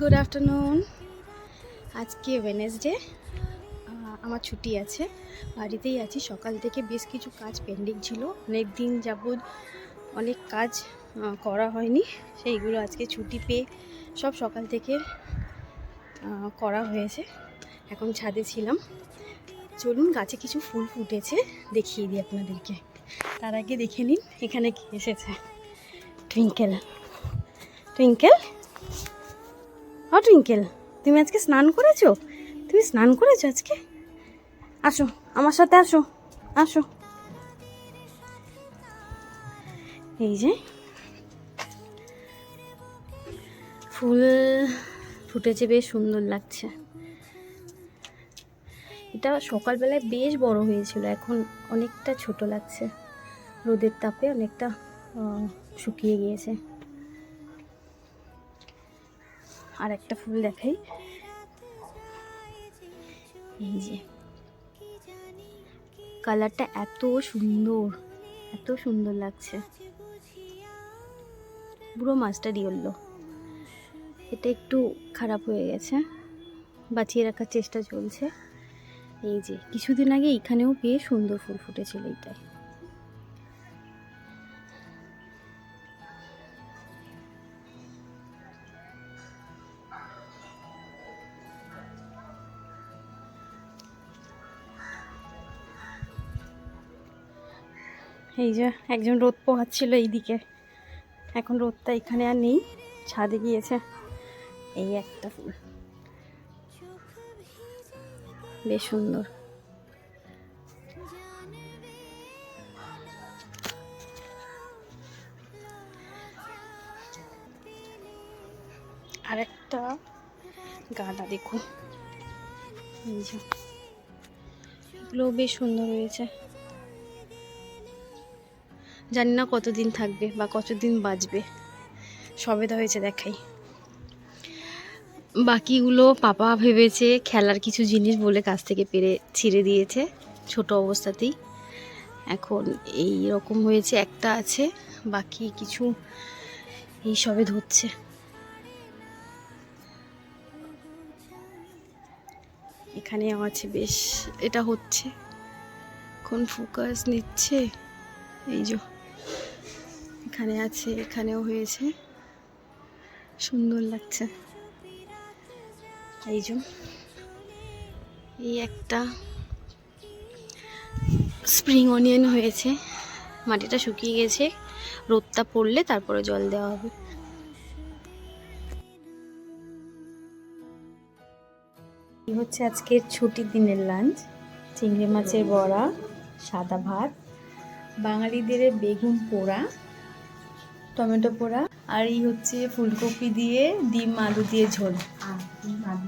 Good afternoon আজকে Wednesday আমার ছুটি আছে। বাড়িতেই আছি। সকাল থেকে বেশ কিছু কাজ পেন্ডিং ছিল। অনেক দিন যাবৎ অনেক কাজ করা হয়নি। সেইগুলো আজকে ছুটি পেয়ে সব সকাল থেকে করা হয়েছে। এখন ছাদে ছিলাম। চলুন, গাছে কিছু ফুল ফুটেছে। দেখিয়ে দিই আপনাদেরকে। তার আগে দেখে নিন, এখানে কি এসেছে। টুইঙ্কেল টুইঙ্কেল ও টুইঙ্কেল, তুমি আজকে স্নান করেছ? তুমি স্নান করেছ আজকে? আসো, আমার সাথে আসো আসো। এই যে, ফুল ফুটেছে, বেশ সুন্দর লাগছে। এটা সকালবেলায় বেশ বড় হয়েছিল, এখন অনেকটা ছোট লাগছে। রোদের তাপে অনেকটা শুকিয়ে গিয়েছে। আর একটা ফুল দেখাই। এই যে, কালারটা এত সুন্দর এত সুন্দর লাগছে। পুরো মাস্টার ইয়েলো এটা একটু খারাপ হয়ে গেছে, বাঁচিয়ে রাখার চেষ্টা চলছে। এই যে, কিছুদিন আগে এখানেও বেশ সুন্দর ফুল ফুটেছিল এইটাই এই যে একজন রোদ পোহাচ্ছিল এইদিকে। এখন রোদটা এখানে আর নেই, ছাদে গিয়েছে। এই একটা ফুল। বেশ সুন্দর। আর একটা গাঁদা দেখুন। এগুলোও বেশ সুন্দর হয়েছে। জানি না কতদিন থাকবে বা কতদিন বাঁচবে। সবেদা হয়েছে দেখাই। বাকিগুলো পাপা ভেবেছে খেলার কিছু জিনিস বলে কাছ থেকে পেরে ছিঁড়ে দিয়েছে ছোট অবস্থাতেই। এখন এই রকম হয়েছে, একটা আছে, বাকি কিছু এই সবে ধরছে। এখানেও আছে বেশ, এটা হচ্ছে। কোন ফোকাস নিচ্ছে, এই যে। এখানে আছে, এখানেও হয়েছে। সুন্দর লাগছে। এই যে, এই একটা স্প্রিং অনিয়ন হয়েছে। মাটিটা শুকিয়ে গেছে। রোদটা পড়লে তারপরে জল দেওয়া হবে। হচ্ছে আজকের ছুটির দিনের লাঞ্চ চিংড়ি মাছের বড়া, সাদা ভাত বাঙালিদের বেগুন পোড়া, টমেটো পোড়া, আর এই হচ্ছে ফুলকপি দিয়ে, ডিম, আলু দিয়ে ঝোল। আর ডিম, আলু